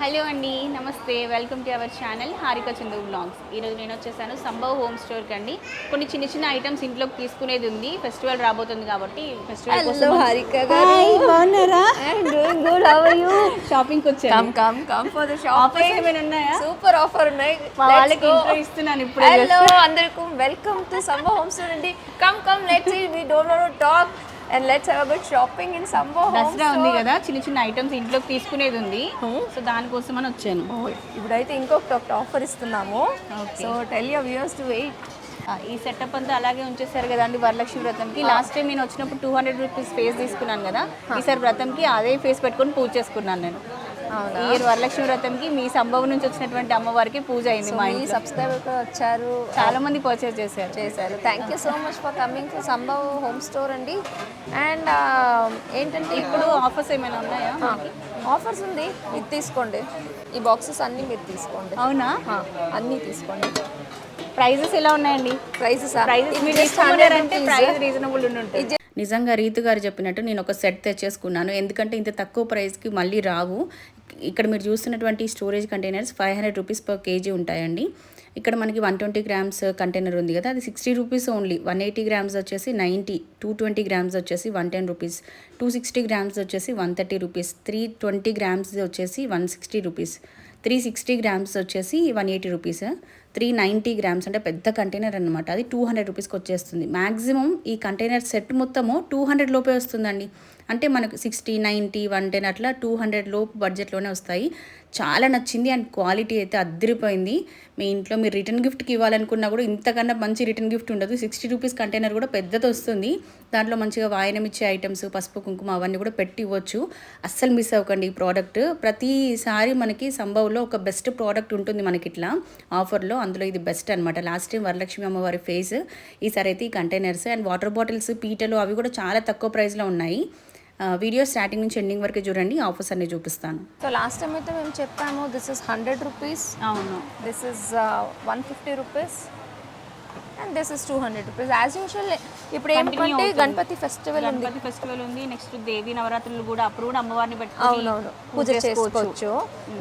Hello అండి నమస్తే. Welcome to our channel Harika Chandu blogs ఈరోజు నేను వచ్చేసాను సంభవ్ హోమ్ స్టోర్కి అండి. కొన్ని చిన్న చిన్న ఐటమ్స్ ఇంట్లోకి తీసుకునేది ఉంది. ఫెస్టివల్ రాబోతుంది కాబట్టి ఫెస్టివల్ హారిక హాయ్ బాగున్నారా? I'm doing good how are you షాపింగ్కి వచ్చాను. Come come come for the offers shopping ఏమైనా ఉన్నాయా? సూపర్ ఆఫర్ ఉన్నాయి. మా వాళ్ళకి ఇంట్రో ఇస్తున్నాను ఇప్పుడే. హలో అందరికీ. Welcome to Sambhav home store అండి. Come come let's see we don't know talk and let's have a good shopping in home Dussehra ఉంది కదా చిన్న చిన్న ఐటమ్స్ ఇంట్లోకి తీసుకునేది ఉంది. సో దానికోసం అని వచ్చాను. ఇప్పుడైతే ఇంకొక ఆఫర్ ఇస్తున్నాము. So tell your viewers to wait ఈ సెటప్ అంతా అలాగే ఉంచేసారు కదండి వరలక్ష్మి వ్రతంకి. లాస్ట్ టైం నేను వచ్చినప్పుడు టూ హండ్రెడ్ రూపీస్ ఫేస్ తీసుకున్నాను కదా ఈసారి వ్రతంకి అదే ఫేస్ పెట్టుకొని పూజ చేసుకున్నాను నేను. ఈ వరలక్ష్మి వ్రతంకి మీ సంభవం నుంచి వచ్చినటువంటి అమ్మవారికి పూజ అయింది మా ఇంట్లో. సబ్స్క్రైబర్ కూడా వచ్చారు. చాలా మంది పర్చేస్ చేశారు. చేశారు. Thank you so much for coming to Sambhav home store అండి. అండ్ ఏంటంటే ఇప్పుడు ఆఫర్స్ ఏమైనా ఉన్నాయా? ఆఫర్స్ ఉంది. ఇది తీసుకోండి. ఈ బాక్సెస్ అన్నీ మీరు తీసుకోండి. అవునా? ఆ, అన్నీ తీసుకోండి. ప్రైజెస్ ఎలా ఉన్నాయండి? ప్రైజెస్ ప్రైజెస్ మీరు తీసుకున్నారంటే ప్రైస్ రీజనబుల్ ఉండి నిజంగా రీతు గారు చెప్పినట్టు నేను ఒక సెట్ తెచ్చేసుకున్నాను. ఎందుకంటే ఇంత తక్కువ ప్రైస్కి మళ్ళీ రావు. ఇక్కడ మీరు చూస్తున్నటువంటి storage containers five hundred rupees per K ఉంటాయండి. ఇక్కడ మనకి వన్ ట్వంటీ గ్రామ్స్ కంటైనర్ ఉంది కదా అది sixty rupees only one eighty grams వచ్చేసి నైంటీ టూ ట్వంటీ గ్రామ్స్ వచ్చేసి one ten rupees two sixty grams వచ్చేసి one thirty rupees three twenty grams వచ్చేసి one sixty rupees three sixty grams వచ్చేసి one eighty rupees three ninety grams అంటే పెద్ద container అనమాట అది two hundred రూపీస్కి వచ్చేస్తుంది. మ్యాక్సిమం ఈ కంటైనర్ సెట్ మొత్తము టూ హండ్రెడ్ లోపే వస్తుందండి. అంటే మనకు సిక్స్టీ నైంటీ వన్ టెన్ అట్లా టూ హండ్రెడ్ లోపు బడ్జెట్లోనే వస్తాయి. చాలా నచ్చింది అండ్ క్వాలిటీ అయితే అద్దరిపోయింది. మీ ఇంట్లో మీరు రిటర్న్ గిఫ్ట్కి ఇవ్వాలనుకున్నా కూడా ఇంతకన్నా మంచి రిటర్న్ గిఫ్ట్ ఉండదు. సిక్స్టీ రూపీస్ కంటైనర్ కూడా పెద్దది వస్తుంది. దాంట్లో మంచిగా వాయనం ఇచ్చే ఐటమ్స్ పసుపు కుంకుమ అవన్నీ కూడా పెట్టి ఇవ్వచ్చు. అస్సలు మిస్ అవ్వకండి ఈ ప్రోడక్ట్. ప్రతిసారి మనకి సంభవ్లో ఒక బెస్ట్ ప్రోడక్ట్ ఉంటుంది మనకి ఇట్లా ఆఫర్లో. అందులో ఇది బెస్ట్ అనమాట లాస్ట్ టైం వరలక్ష్మి అమ్మవారి ఫేస్. ఈసారి అయితే ఈ కంటైనర్స్ అండ్ వాటర్ బాటిల్స్ పీటలు అవి కూడా చాలా తక్కువ ప్రైస్లో ఉన్నాయి. వీడియో స్టార్టింగ్ నుంచి ఎండింగ్ వరకు చూడండి ఆఫర్స్ అన్ని చూపిస్తాను. సో లాస్ట్ టైం అయితే మేము చెప్పాము దిస్ ఇస్ హండ్రెడ్ రూపీస్ అవును. This is one fifty rupees and this is two hundred rupees as usual ఇప్పుడు ఏంటంటే గణపతి ఫెస్టివల్ ఉంది. గణపతి ఫెస్టివల్ ఉంది. నెక్స్ట్ దేవి నవరాత్రులు కూడా అప్రూవ్డ్ అమ్మవారిని పెట్టుకొని అవునవును. పూజ చేసుకోవచ్చు.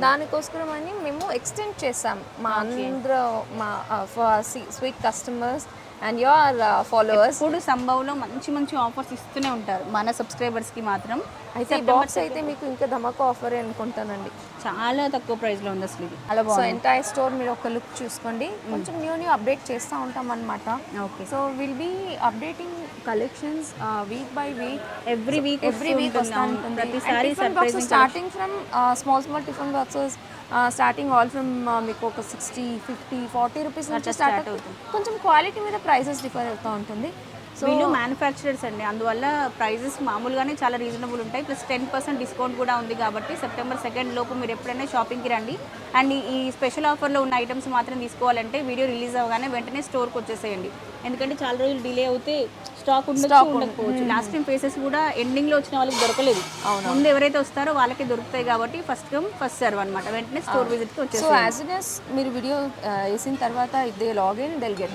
దానికోసం అని మేము ఎక్స్టెండ్ చేసాం మా అందరూ మా sweet customers and your followers ఇప్పుడు సంభవ్లో మంచి మంచి ఆఫర్స్ ఇస్తూనే ఉంటారు. మన సబ్స్క్రైబర్స్కి మాత్రం. అయితే బాక్స్ అయితే మీకు ఇంకా ధమాకా ఆఫర్ అనుకుంటానండి. చాలా తక్కువ ప్రైస్లో ఉంది అసలు ఇది. చాలా సో ఎంటైర్ స్టోర్ మీరు ఒక లుక్ చూసుకోండి. కొంచెం న్యూ న్యూ అప్డేట్ చేస్తూ ఉంటాం అనమాట okay so will be updating collections week by week every week every week ప్రతిసారి starting from small small tiffin boxes starting all from మీకు ఒక సిక్స్టీ ఫిఫ్టీ ఫార్టీ రూపీస్ నుంచి స్టార్ట్ అవుతుంది. కొంచెం క్వాలిటీ మీద ప్రైసెస్ డిఫర్ అవుతూ ఉంటుంది. వీళ్ళు మ్యానుఫ్యాక్చరర్స్ అండి. అందువల్ల ప్రైజెస్ మామూలుగానే చాలా రీజనబుల్ ఉంటాయి. ప్లస్ టెన్ పర్సెంట్ డిస్కౌంట్ కూడా ఉంది కాబట్టి సెప్టెంబర్ సెకండ్ లోపు మీరు ఎప్పుడైనా షాపింగ్కి రండి. అండ్ ఈ- స్పెషల్ ఆఫర్లో ఉన్న ఐటమ్స్ మాత్రం తీసుకోవాలంటే వీడియో రిలీజ్ అవ్వగానే వెంటనే స్టోర్కి వచ్చేసేయండి. ఎందుకంటే చాలా రోజులు డిలే అవుతే స్టాక్ ఉండొచ్చు ఉండకపోవచ్చు. లాస్ట్ టైం ఫేసెస్ కూడా ఎండింగ్లో వచ్చిన వాళ్ళకి దొరకలేదు. ముందు ఎవరైతే వస్తారో వాళ్ళకే దొరుకుతాయి కాబట్టి ఫస్ట్ కమ్ ఫస్ట్ సర్వ్ అనమాట వెంటనే స్టోర్ విజిట్కి వచ్చేసి యాజ్ మీరు వీడియో వేసిన తర్వాత దే లాగిన్ డెల్ గెట్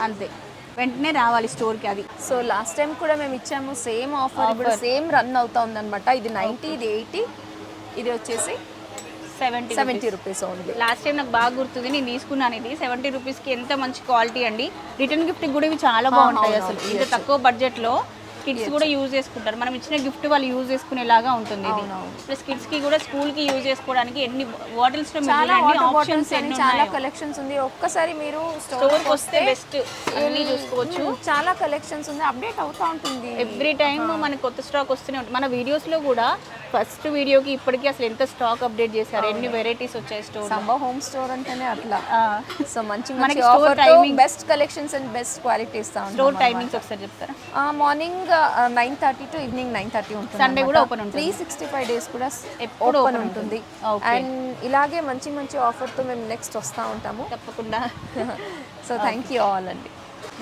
అంతే. వెంటనే రావాలి స్టోర్కి అది సో లాస్ట్ టైం కూడా మేము ఇచ్చాము సేమ్ ఆఫర్ ఇప్పుడు సేమ్ రన్ అవుతా ఉందన్నమాట. ఇది నైంటీ ఇది ఎయిటీ ఇది వచ్చేసి seventy seventy rupees only. Last time నాకు బాగా గుర్తుంది నేను తీసుకున్నాను ఇది. సెవెంటీ రూపీస్కి ఎంత మంచి క్వాలిటీ అండి. రిటర్న్ గిఫ్ట్ కూడా ఇవి చాలా బాగుంటాయి అసలు. ఇంత తక్కువ బడ్జెట్లో కిడ్స్ కూడా యూజ్ చేసుకుంటారు. మనం ఇచ్చిన గిఫ్ట్ వాళ్ళు యూజ్ చేసుకునేలాగా ఉంటుంది ఇది. ప్లస్ కిడ్స్కి కూడా స్కూల్కి యూజ్ చేసుకోవడానికి ఎన్ని బాటిల్స్లో చాలా ఆప్షన్స్ చాలా కలెక్షన్స్ ఉంది. ఒక్కసారి మీరు స్టోర్ వస్తే బెస్ట్ అన్ని చూసుకోవచ్చు. చాలా కలెక్షన్స్ ఉంది అప్డేట్ అవుతా ఉంటుంది. ఎవ్రీ టైం మనకి కొత్త స్టాక్ వస్తూనే ఉంటుంది. మన వీడియోస్లో కూడా ఫస్ట్ వీడియోకి ఇప్పటికీ అసలు ఎంత స్టాక్ అప్డేట్ చేశారు? ఎన్ని వెరైటీస్ వచ్చాయి స్టోర్ సంభవ్ హోమ్ స్టోర్ అంటేనే అట్లా. సో మంచి మనకి offer timing- best collections and best quality ఇస్తా స్టోర్ టైమింగ్స్ ఒకసారి చెప్తారా? Morning nine thirty to evening nine thirty ఉంటుంది Sunday కూడా open ఉంటుంది. త్రీ సిక్స్టీ ఫైవ్ డేస్ కూడా ఎప్పుడు ఓపెన్ ఉంటుంది. అండ్ ఇలాగే మంచి మంచి ఆఫర్తో మేము నెక్స్ట్ వస్తూ ఉంటాము. తప్పకుండా. సో థ్యాంక్ యూ ఆల్ అండి.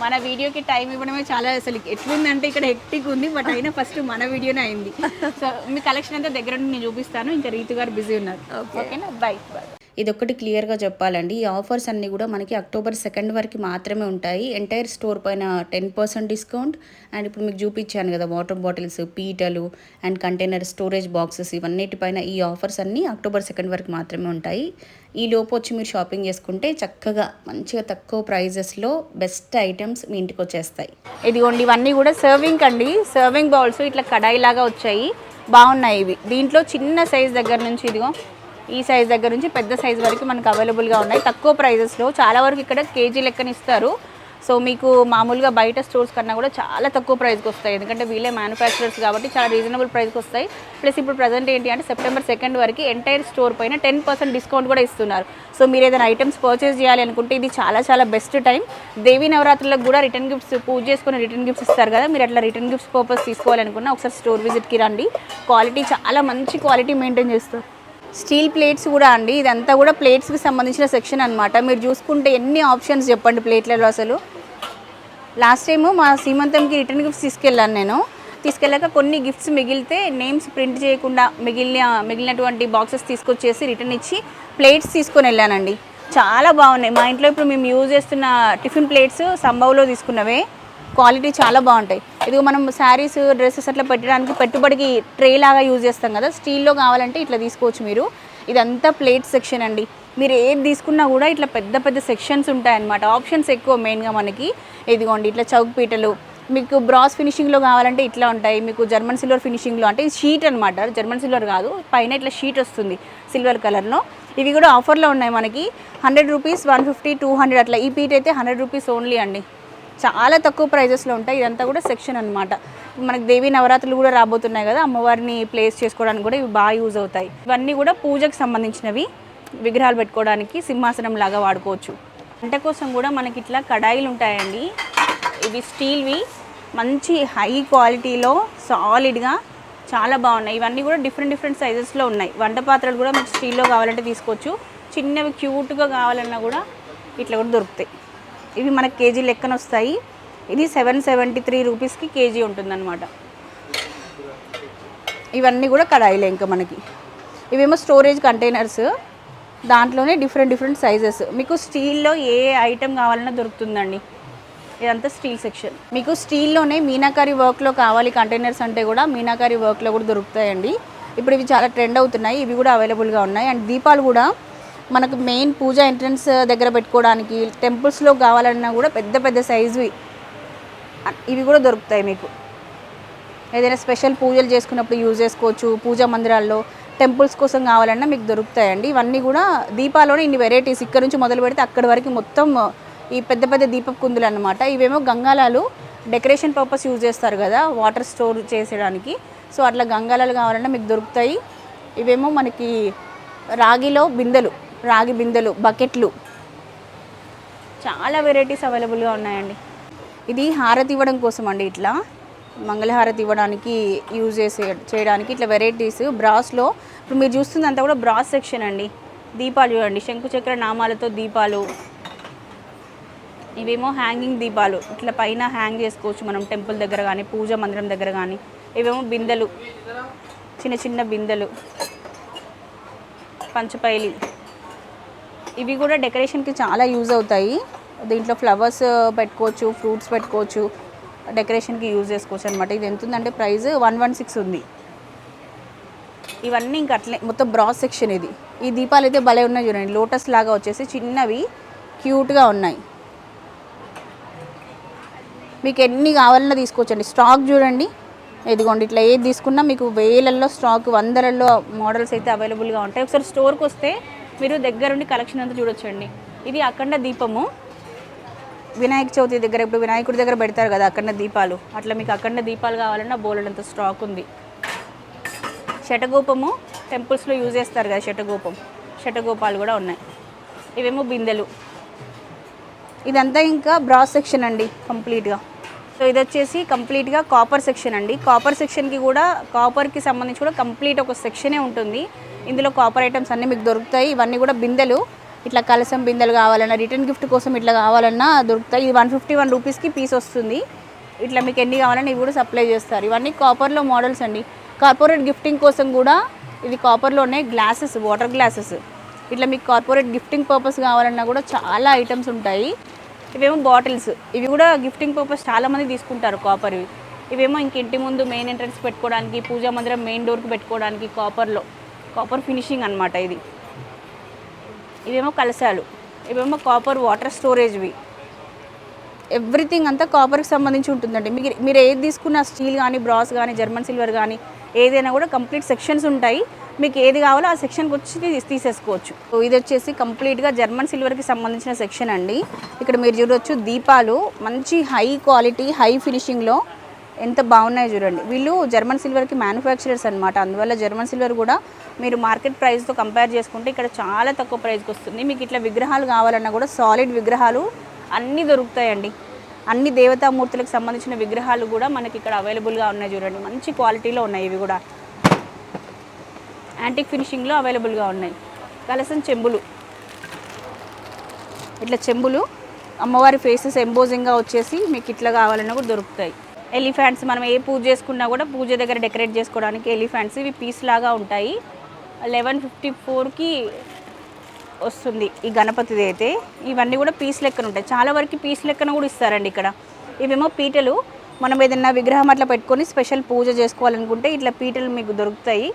మన వీడియోకి టైం ఇవ్వడమే చాలా అసలు ఎట్లుందంటే ఇక్కడ హెక్టిక్ ఉంది బట్ అయినా ఫస్ట్ మన వీడియోనే అయింది. సో మీ కలెక్షన్ అంతా దగ్గర నుండి నేను చూపిస్తాను ఇంకా రీతు గారు బిజీ ఉన్నారు. ఓకేనా బై బాయ్ ఇదొకటి క్లియర్గా చెప్పాలండి. ఈ ఆఫర్స్ అన్నీ కూడా మనకి అక్టోబర్ సెకండ్ వరకు మాత్రమే ఉంటాయి. ఎంటైర్ స్టోర్ పైన టెన్ పర్సెంట్ డిస్కౌంట్. అండ్ ఇప్పుడు మీకు చూపించాను కదా వాటర్ బాటిల్స్ పీటలు అండ్ కంటైనర్ స్టోరేజ్ బాక్సెస్ ఇవన్నిటిపైన ఈ ఆఫర్స్ అన్నీ అక్టోబర్ సెకండ్ వరకు మాత్రమే ఉంటాయి. ఈ లోపు వచ్చి మీరు షాపింగ్ చేసుకుంటే చక్కగా మంచిగా తక్కువ ప్రైజెస్లో బెస్ట్ ఐటమ్స్ మీ ఇంటికి వచ్చేస్తాయి. ఇదిగోండి ఇవన్నీ కూడా సర్వింగ్ అండి. సర్వింగ్ బౌల్స్ ఇట్లా కడాయి లాగా వచ్చాయి. బాగున్నాయి ఇవి. దీంట్లో చిన్న సైజ్ దగ్గర నుంచి ఇదిగో ఈ సైజ్ దగ్గర నుంచి పెద్ద సైజ్ వరకు మనకు అవైలబుల్గా ఉన్నాయి. తక్కువ ప్రైజెస్లో చాలా వరకు ఇక్కడ కేజీ లెక్కన ఇస్తారు సో మీకు మామూలుగా బయట స్టోర్స్ కన్నా కూడా చాలా తక్కువ ప్రైస్కి వస్తాయి. ఎందుకంటే వీళ్ళే మ్యానుఫ్యాక్చరర్స్ కాబట్టి చాలా రీజనబుల్ ప్రైస్కి వస్తాయి. ప్లస్ ఇప్పుడు ప్రజెంట్ ఏంటి అంటే సెప్టెంబర్ సెకండ్ వరకు ఎంటైర్ స్టోర్ పైన టెన్ పర్సెంట్ డిస్కౌంట్ కూడా ఇస్తున్నారు. సో మీరు ఏదైనా ఐటమ్స్ పర్చేస్ చేయాలి అనుకుంటే ఇది చాలా చాలా బెస్ట్ టైం దేవీ నవరాత్రులకు కూడా రిటర్న్ గిఫ్ట్స్ పూజ చేసుకుని రిటర్న్ గిఫ్ట్స్ ఇస్తారు కదా. మీరు అట్లా రిటర్న్ గిఫ్ట్స్ పర్పస్ తీసుకోవాలనుకున్నా ఒకసారి స్టోర్ విజిట్కి రండి. క్వాలిటీ చాలా మంచి క్వాలిటీ మెయింటైన్ చేస్తారు. స్టీల్ ప్లేట్స్ కూడా అండి. ఇదంతా కూడా ప్లేట్స్కి సంబంధించిన సెక్షన్ అనమాట మీరు చూసుకుంటే ఎన్ని ఆప్షన్స్ చెప్పండి ప్లేట్లలో అసలు. లాస్ట్ టైము మా సీమంతంకి రిటర్న్ గిఫ్ట్స్ తీసుకెళ్ళాను నేను. తీసుకెళ్ళాక కొన్ని గిఫ్ట్స్ మిగిలితే నేమ్స్ ప్రింట్ చేయకుండా మిగిలిన మిగిలినటువంటి బాక్సెస్ తీసుకొచ్చేసి రిటర్న్ ఇచ్చి ప్లేట్స్ తీసుకొని వెళ్ళానండి. చాలా బాగున్నాయి. మా ఇంట్లో ఇప్పుడు మేము యూజ్ చేస్తున్న టిఫిన్ ప్లేట్స్ సంభవ్లో తీసుకున్నవే. క్వాలిటీ చాలా బాగుంటాయి. ఇదిగో మనం శారీస్ డ్రెస్సెస్ అట్లా పెట్టడానికి పెట్టుబడికి ట్రే లాగా యూజ్ చేస్తాం కదా. స్టీల్లో కావాలంటే ఇట్లా తీసుకోవచ్చు మీరు. ఇదంతా ప్లేట్ సెక్షన్ అండి. మీరు ఏది తీసుకున్నా కూడా ఇట్లా పెద్ద పెద్ద సెక్షన్స్ ఉంటాయన్నమాట. ఆప్షన్స్ ఎక్కువ మెయిన్గా మనకి. ఇదిగోండి ఇట్లా చౌక్ పీటలు మీకు బ్రాస్ ఫినిషింగ్లో కావాలంటే ఇట్లా ఉంటాయి. మీకు జర్మన్ సిల్వర్ ఫినిషింగ్లో అంటే షీట్ అనమాట జర్మన్ సిల్వర్ కాదు. పైన ఇట్లా షీట్ వస్తుంది సిల్వర్ కలర్లో. ఇవి కూడా ఆఫర్లో ఉన్నాయి మనకి. Hundred rupees one fifty two hundred అట్లా. ఈ పీట్ అయితే హండ్రెడ్ రూపీస్ ఓన్లీ అండి. చాలా తక్కువ ప్రైజెస్లో ఉంటాయి. ఇదంతా కూడా సెక్షన్ అనమాట మనకి దేవి నవరాత్రులు కూడా రాబోతున్నాయి కదా అమ్మవారిని ప్లేస్ చేసుకోవడానికి కూడా ఇవి బాగా యూజ్ అవుతాయి. ఇవన్నీ కూడా పూజకు సంబంధించినవి విగ్రహాలు పెట్టుకోవడానికి సింహాసనం లాగా వాడుకోవచ్చు. వంట కోసం కూడా మనకి ఇట్లా కడాయిలు ఉంటాయండి. ఇవి స్టీల్వి మంచి హై క్వాలిటీలో సాలిడ్గా చాలా బాగున్నాయి. ఇవన్నీ కూడా డిఫరెంట్ డిఫరెంట్ సైజెస్లో ఉన్నాయి. వంట పాత్రలు కూడా మీకు స్టీల్లో కావాలంటే తీసుకోవచ్చు. చిన్నవి క్యూట్గా కావాలన్నా కూడా ఇట్లా కూడా దొరుకుతాయి. ఇవి మనకి కేజీ లెక్కన వస్తాయి. ఇది సెవెన్ సెవెంటీ త్రీ రూపీస్కి కేజీ ఉంటుందన్నమాట. ఇవన్నీ కూడా కడాయిలే ఇంకా మనకి. ఇవేమో స్టోరేజ్ కంటైనర్స్. దాంట్లోనే డిఫరెంట్ డిఫరెంట్ సైజెస్. మీకు స్టీల్లో ఏ ఐటెం కావాలన్నా దొరుకుతుందండి. ఇదంతా స్టీల్ సెక్షన్. మీకు స్టీల్లోనే మీనాకారి వర్క్లో కావాలి కంటైనర్స్ అంటే కూడా మీనాకారి వర్క్లో కూడా దొరుకుతాయండి. ఇప్పుడు ఇవి చాలా ట్రెండ్ అవుతున్నాయి. ఇవి కూడా అవైలబుల్గా ఉన్నాయి. అండ్ దీపాలు కూడా మనకు మెయిన్ పూజ ఎంట్రన్స్ దగ్గర పెట్టుకోవడానికి టెంపుల్స్లో కావాలన్నా కూడా పెద్ద పెద్ద సైజువి ఇవి కూడా దొరుకుతాయి మీకు. ఏదైనా స్పెషల్ పూజలు చేసుకున్నప్పుడు యూజ్ చేసుకోవచ్చు పూజా మందిరాల్లో టెంపుల్స్ కోసం కావాలన్నా మీకు దొరుకుతాయండి. ఇవన్నీ కూడా దీపాలోనే ఇన్ని వెరైటీస్ ఇక్కడ నుంచి మొదలు పెడితే అక్కడి వరకు మొత్తం ఈ పెద్ద పెద్ద దీపపు కుందులు అనమాట ఇవేమో గంగాలాలు డెకరేషన్ పర్పస్ యూజ్ చేస్తారు కదా వాటర్ స్టోర్ చేసేయడానికి. సో అట్లా గంగాలాలు కావాలన్నా మీకు దొరుకుతాయి. ఇవేమో మనకి రాగిలో బిందెలు. రాగి బిందెలు బకెట్లు. చాలా వెరైటీస్ అవైలబుల్గా ఉన్నాయండి. ఇది హారతి ఇవ్వడం కోసం అండి ఇట్లా. మంగళహారతి ఇవ్వడానికి యూజ్ చేసే చేయడానికి ఇట్లా వెరైటీస్. బ్రాస్లో ఇప్పుడు మీరు చూస్తుందంతా కూడా బ్రాస్ సెక్షన్ అండి. దీపాలు చూడండి. శంకుచక్ర నామాలతో దీపాలు. ఇవేమో హ్యాంగింగ్ దీపాలు. ఇట్లా పైన హ్యాంగ్ చేసుకోవచ్చు మనం టెంపుల్ దగ్గర కానీ పూజ మందిరం దగ్గర కానీ ఇవేమో బిందెలు. చిన్న చిన్న బిందెలు. పంచపైలి. ఇవి కూడా డెకరేషన్కి చాలా యూజ్ అవుతాయి. దీంట్లో ఫ్లవర్స్ పెట్టుకోవచ్చు ఫ్రూట్స్ పెట్టుకోవచ్చు. డెకరేషన్కి యూజ్ చేసుకోవచ్చు అనమాట ఇది ఎంత ఉందంటే ప్రైస్ వన్ వన్ సిక్స్ ఉంది. ఇవన్నీ ఇంక అట్లే మొత్తం బ్రాస్ సెక్షన్ ఇది. ఈ దీపాలు అయితే భలే ఉన్నాయి చూడండి. లోటస్ లాగా వచ్చేసి చిన్నవి క్యూట్గా ఉన్నాయి. మీకు ఎన్ని కావాలన్నా తీసుకోవచ్చండి. స్టాక్ చూడండి. ఇదిగోండి ఇట్లా ఏది తీసుకున్నా మీకు వేలల్లో స్టాక్ వందలలో మోడల్స్ అయితే అవైలబుల్గా ఉంటాయి. ఒకసారి స్టోర్కి వస్తే మీరు దగ్గరుండి కలెక్షన్ అంతా చూడొచ్చండి. ఇది అఖండ దీపము. వినాయక చవితి దగ్గర ఇప్పుడు వినాయకుడి దగ్గర పెడతారు కదా అఖండ దీపాలు. అట్లా మీకు అఖండ దీపాలు కావాలన్నా బోలెడంత స్టాక్ ఉంది. శటగోపము టెంపుల్స్లో యూజ్ చేస్తారు కదా శటగోపం. శటగోపాలు కూడా ఉన్నాయి. ఇవేమో బిందెలు. ఇదంతా ఇంకా బ్రాస్ సెక్షన్ అండి కంప్లీట్గా సో ఇది వచ్చేసి కంప్లీట్గా కాపర్ సెక్షన్ అండి. కాపర్ సెక్షన్కి కూడా కాపర్కి సంబంధించి కూడా కంప్లీట్ ఒక సెక్షనే ఉంటుంది. ఇందులో కాపర్ ఐటమ్స్ అన్నీ మీకు దొరుకుతాయి. ఇవన్నీ కూడా బిందెలు. ఇట్లా కలసం బిందెలు కావాలన్నా రిటర్న్ గిఫ్ట్ కోసం ఇట్లా కావాలన్నా దొరుకుతాయి. ఇది వన్ ఫిఫ్టీ వన్ రూపీస్కి పీస్ వస్తుంది. ఇట్లా మీకు ఎన్ని కావాలన్నా ఇవి కూడా సప్లై చేస్తారు. ఇవన్నీ కాపర్లో మోడల్స్ అండి. కార్పొరేట్ గిఫ్టింగ్ కోసం కూడా ఇది కాపర్లోనే గ్లాసెస్ వాటర్ గ్లాసెస్ ఇట్లా మీకు కార్పొరేట్ గిఫ్టింగ్ పర్పస్ కావాలన్నా కూడా చాలా ఐటమ్స్ ఉంటాయి. ఇవేమో బాటిల్స్ ఇవి కూడా గిఫ్టింగ్ పర్పస్ చాలా మంది తీసుకుంటారు కాపర్ ఇవి ఇవేమో ఇంక ఇంటి ముందు మెయిన్ ఎంట్రన్స్ పెట్టుకోవడానికి పూజా మందిరం మెయిన్ డోర్కి పెట్టుకోవడానికి కాపర్లో కాపర్ ఫినిషింగ్ అనమాట ఇది. ఇవేమో కలశాలు. ఇవేమో కాపర్ వాటర్ స్టోరేజ్వి ఎవ్రీథింగ్ అంతా కాపర్కి సంబంధించి ఉంటుందండి. మీకు మీరు ఏది తీసుకున్న స్టీల్ కానీ బ్రాస్ కానీ జర్మన్ సిల్వర్ కానీ ఏదైనా కూడా కంప్లీట్ సెక్షన్స్ ఉంటాయి. మీకు ఏది కావాలో ఆ సెక్షన్కి వచ్చి తీసేసుకోవచ్చు. సో ఇది వచ్చేసి కంప్లీట్గా జర్మన్ సిల్వర్కి సంబంధించిన సెక్షన్ అండి. ఇక్కడ మీరు చూడవచ్చు దీపాలు మంచి హై క్వాలిటీ హై ఫినిషింగ్లో ఎంత బాగున్నాయో చూడండి. వీళ్ళు జర్మన్ సిల్వర్కి మ్యానుఫ్యాక్చరర్స్ అనమాట అందువల్ల జర్మన్ సిల్వర్ కూడా మీరు మార్కెట్ ప్రైస్తో కంపేర్ చేసుకుంటే ఇక్కడ చాలా తక్కువ ప్రైస్కి వస్తుంది. మీకు ఇట్లా విగ్రహాలు కావాలన్నా కూడా సాలిడ్ విగ్రహాలు అన్నీ దొరుకుతాయండి. అన్ని దేవతామూర్తులకు సంబంధించిన విగ్రహాలు కూడా మనకి ఇక్కడ అవైలబుల్గా ఉన్నాయి చూడండి. మంచి క్వాలిటీలో ఉన్నాయి ఇవి కూడా. యాంటిక్ ఫినిషింగ్లో అవైలబుల్గా ఉన్నాయి. కలసం చెంబులు. ఇట్లా చెంబులు. అమ్మవారి ఫేసెస్ ఎంబోజింగ్గా వచ్చేసి మీకు ఇట్లా కావాలన్నా కూడా దొరుకుతాయి. ఎలిఫెంట్స్ మనం ఏ పూజ చేసుకున్నా కూడా పూజ దగ్గర డెకరేట్ చేసుకోవడానికి ఎలిఫెంట్స్ ఇవి పీస్ లాగా ఉంటాయి. లెవెన్ ఫిఫ్టీ ఫోర్కి వస్తుంది ఈ గణపతిది అయితే. ఇవన్నీ కూడా పీస్ లెక్కన ఉంటాయి. చాలా వరకు పీస్ లెక్కన కూడా ఇస్తారండి ఇక్కడ. ఇవేమో పీటలు మనం ఏదైనా విగ్రహం అట్లా పెట్టుకొని స్పెషల్ పూజ చేసుకోవాలనుకుంటే ఇట్లా పీటలు మీకు దొరుకుతాయి.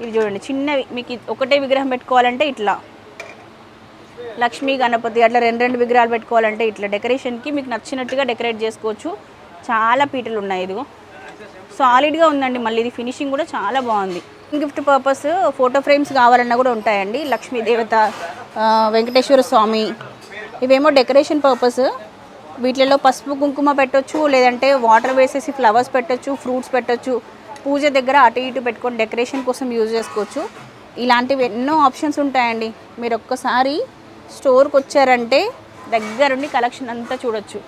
ఇవి చూడండి చిన్నవి మీకు ఒకటే విగ్రహం పెట్టుకోవాలంటే ఇట్లా. లక్ష్మీ గణపతి అట్లా రెండు రెండు విగ్రహాలు పెట్టుకోవాలంటే ఇట్లా. డెకరేషన్కి మీకు నచ్చినట్టుగా డెకరేట్ చేసుకోవచ్చు. చాలా పీటలు ఉన్నాయి ఇదిగో. సాలిడ్గా ఉందండి మళ్ళీ ఇది ఫినిషింగ్ కూడా చాలా బాగుంది. గిఫ్ట్ పర్పస్ ఫోటో ఫ్రేమ్స్ కావాలన్నా కూడా ఉంటాయండి. లక్ష్మీ దేవత వెంకటేశ్వర స్వామి. ఇవేమో డెకరేషన్ పర్పస్ వీటిలలో పసుపు కుంకుమ పెట్టొచ్చు లేదంటే వాటర్ వేసేసి ఫ్లవర్స్ పెట్టొచ్చు ఫ్రూట్స్ పెట్టొచ్చు. పూజ దగ్గర అటు ఇటు పెట్టుకొని డెకరేషన్ కోసం యూజ్ చేసుకోవచ్చు. ఇలాంటివి ఎన్నో ఆప్షన్స్ ఉంటాయండి. మీరు ఒక్కసారి స్టోర్కి వచ్చారంటే దగ్గరుండి కలెక్షన్ అంతా చూడొచ్చు.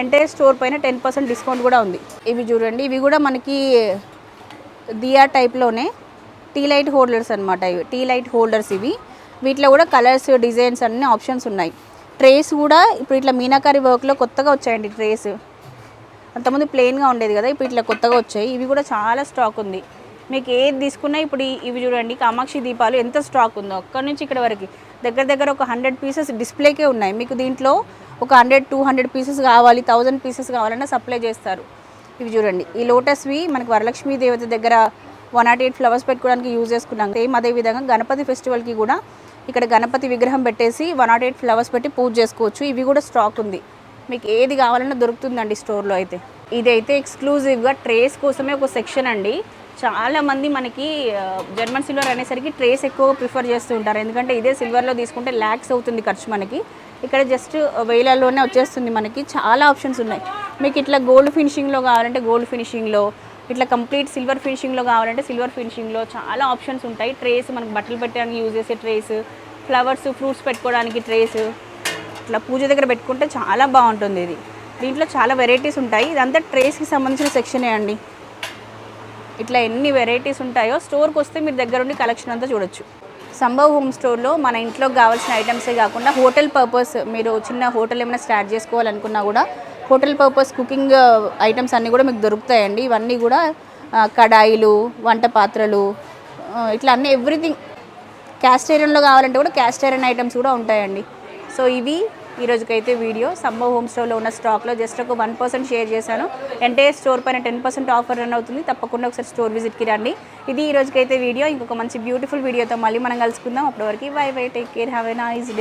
అంటే స్టోర్ పైన టెన్ పర్సెంట్ డిస్కౌంట్ కూడా ఉంది. ఇవి చూడండి ఇవి కూడా మనకి దియా టైప్లోనే టీ లైట్ హోల్డర్స్ అనమాట ఇవి. టీ లైట్ హోల్డర్స్ ఇవి. వీటిలో కూడా కలర్స్ డిజైన్స్ అన్ని ఆప్షన్స్ ఉన్నాయి. ట్రేస్ కూడా ఇప్పుడు ఇట్లా మీనాకారి వర్క్లో కొత్తగా వచ్చాయండి ట్రేస్. అంతకుముందు ప్లెయిన్గా ఉండేది కదా ఇప్పుడు ఇట్లా కొత్తగా వచ్చాయి. ఇవి కూడా చాలా స్టాక్ ఉంది. మీకు ఏది తీసుకున్నా ఇప్పుడు ఇవి చూడండి కామాక్షి దీపాలు ఎంత స్టాక్ ఉందో. అక్కడి నుంచి ఇక్కడ వరకు దగ్గర దగ్గర ఒక హండ్రెడ్ పీసెస్ డిస్ప్లేకే ఉన్నాయి. మీకు దీంట్లో ఒక హండ్రెడ్ టూ హండ్రెడ్ పీసెస్ కావాలి థౌజండ్ పీసెస్ కావాలన్నా సప్లై చేస్తారు. ఇవి చూడండి. ఈ లోటస్వి మనకి వరలక్ష్మీ దేవత దగ్గర వన్ నాట్ ఎయిట్ ఫ్లవర్స్ పెట్టుకోవడానికి యూజ్ చేసుకున్నాం. సేమ్ అదే విధంగా గణపతి ఫెస్టివల్కి కూడా ఇక్కడ గణపతి విగ్రహం పెట్టేసి వన్ నాట్ ఎయిట్ ఫ్లవర్స్ పెట్టి పూజ చేసుకోవచ్చు. ఇవి కూడా స్టాక్ ఉంది. మీకు ఏది కావాలన్నా దొరుకుతుందండి స్టోర్లో అయితే. ఇదైతే ఎక్స్క్లూజివ్గా ట్రేస్ కోసమే ఒక సెక్షన్ అండి. చాలామంది మనకి జర్మన్ సిల్వర్ అనేసరికి ట్రేస్ ఎక్కువగా ప్రిఫర్ చేస్తూ ఉంటారు. ఎందుకంటే ఇదే సిల్వర్లో తీసుకుంటే ల్యాక్స్ అవుతుంది ఖర్చు మనకి. ఇక్కడ జస్ట్ వేలల్లోనే వచ్చేస్తుంది మనకి. చాలా ఆప్షన్స్ ఉన్నాయి. మీకు ఇట్లా గోల్డ్ ఫినిషింగ్లో కావాలంటే గోల్డ్ ఫినిషింగ్లో ఇట్లా కంప్లీట్ సిల్వర్ ఫినిషింగ్లో కావాలంటే సిల్వర్ ఫినిషింగ్లో చాలా ఆప్షన్స్ ఉంటాయి. ట్రేస్ మనకు బట్టలు పెట్టడానికి యూజ్ చేసే ట్రేస్ ఫ్లవర్స్ ఫ్రూట్స్ పెట్టుకోవడానికి ట్రేస్ ఇట్లా పూజ దగ్గర పెట్టుకుంటే చాలా బాగుంటుంది ఇది. దీంట్లో చాలా వెరైటీస్ ఉంటాయి. ఇదంతా ట్రేస్కి సంబంధించిన సెక్షనే అండి. ఇట్లా ఎన్ని వెరైటీస్ ఉంటాయో స్టోర్కి వస్తే మీరు దగ్గరుండి కలెక్షన్ అంతా చూడొచ్చు. సంభవ్ హోమ్ స్టోర్లో మన ఇంట్లోకి కావాల్సిన ఐటమ్సే కాకుండా హోటల్ పర్పస్ మీరు చిన్న హోటల్ ఏమైనా స్టార్ట్ చేసుకోవాలనుకున్నా కూడా హోటల్ పర్పస్ కుకింగ్ ఐటమ్స్ అన్నీ కూడా మీకు దొరుకుతాయండి. ఇవన్నీ కూడా కడాయిలు వంట పాత్రలు ఇట్లా అన్నీ ఎవ్రీథింగ్. క్యాస్ట్ ఐరన్లో కావాలంటే కూడా క్యాస్ట్ ఐరన్ ఐటమ్స్ కూడా ఉంటాయండి. సో ఇవి ఈ రోజుకైతే వీడియో. సంభవ హోమ్ స్టోర్లో ఉన్న స్టాక్లో జస్ట్ ఒక వన్ పర్సెంట్ షేర్ చేశాను. ఎంటైర్ స్టోర్ పైన టెన్ పర్సెంట్ ఆఫర్ రన్ అవుతుంది. తప్పకుండా ఒకసారి స్టోర్ విజిట్కి రండి. ఇది ఈ రోజుకైతే వీడియో. ఇంకొక మంచి బ్యూటిఫుల్ వీడియోతో మళ్ళీ మనం కలుసుకుందాం. అప్పటివరకు bye bye take care have a nice day.